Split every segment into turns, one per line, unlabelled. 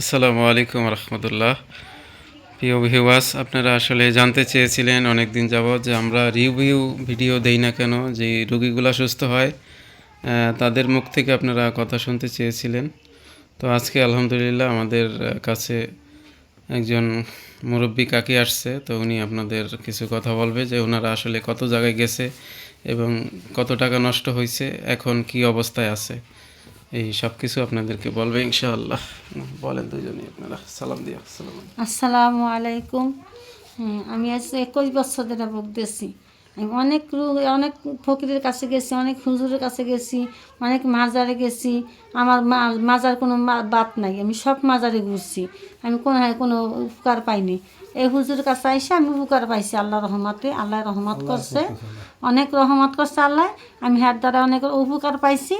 আসসালামু আলাইকুম রহমতুল্লাহ। প্রিয় ভিউয়ার্স আপনারা আসলে জানতে চেয়েছিলেন অনেক দিন যাবৎ যে আমরা রিভিউ ভিডিও দেই না কেন, যে রোগীগুলা সুস্থ হয় তাদের মুখ থেকে আপনারা কথা শুনতে চেয়েছিলেন। তো আজকে আলহামদুলিল্লাহ আমাদের কাছে একজন মুরব্বী কাকি আসছে, তো উনি আপনাদের কিছু কথা বলবে যে ওনারা আসলে কত জায়গায় গেছে এবং কত টাকা নষ্ট হয়েছে, এখন কি অবস্থায় আছে। এই সব কিছু আপনাদেরকে বলবে, ইনশাআল্লাহ। বলেন দুজনই আপনারা, সালাম দিয়ে আসসালাম
আসসালামু আলাইকুম। আমি আজ একুশ বছর ধরে আমি অনেক রোগ- অনেক ফকিরের কাছে গেছি অনেক হুজুরের কাছে গেছি অনেক মাজারে গেছি। আমার মা- মাজার কোনো মা- বাত নাই আমি সব মাজারে ঘুরছি। আমি কোনো কোনো উপকার পাইনি। এই হুজুরের কাছে আইসে আমি উপকার পাইছি আল্লাহ রহমতে আল্লাহ রহমত করছে। অনেক রহমত করছে আল্লাহ আমি হাত দ্বারা অনেক উপকার পাইছি।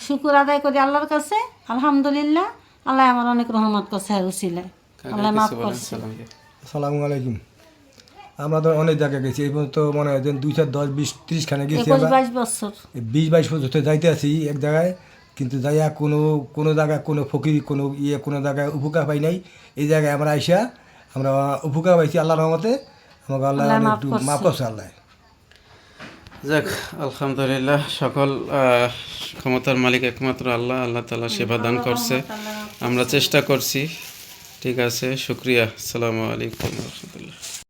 শুকুর আদায় করি আল্লাহর কাছে আলহামদুলিল্লাহ আল্লাহ আমার অনেক রহমত করছে উচিলায় আল্লাহ মাফ করছে।
আসসালামু আলাইকুম। আমরা তো অনেক জায়গায় গেছি এই পর্যন্ত মনে হয় যে দুই চার দশ বিশ ত্রিশ খানে গেছি আমরা।
বছর।
বিশ বাইশ পর্যন্ত যাইতে আছি এক জায়গায় কিন্তু যাইয়া কোনো কোনো জায়গায় কোনো ফকির কোনো ইয়ে কোনো জায়গায় উপকার পাই নাই। এই জায়গায় আমরা আইসা আমরা উপকার পাইছি আল্লাহ রহমতে। আমাকে আল্লাহ একটু। মাফ করছে আল্লাহ।
যাক আলহামদুলিল্লাহ সকল ক্ষমতার মালিক একমাত্র আল্লাহ আল্লাহ তালা সেবা দান করছে। আমরা চেষ্টা করছি ঠিক আছে শুক্রিয়া আসসালামু আলাইকুম রহমতুল্লাহ।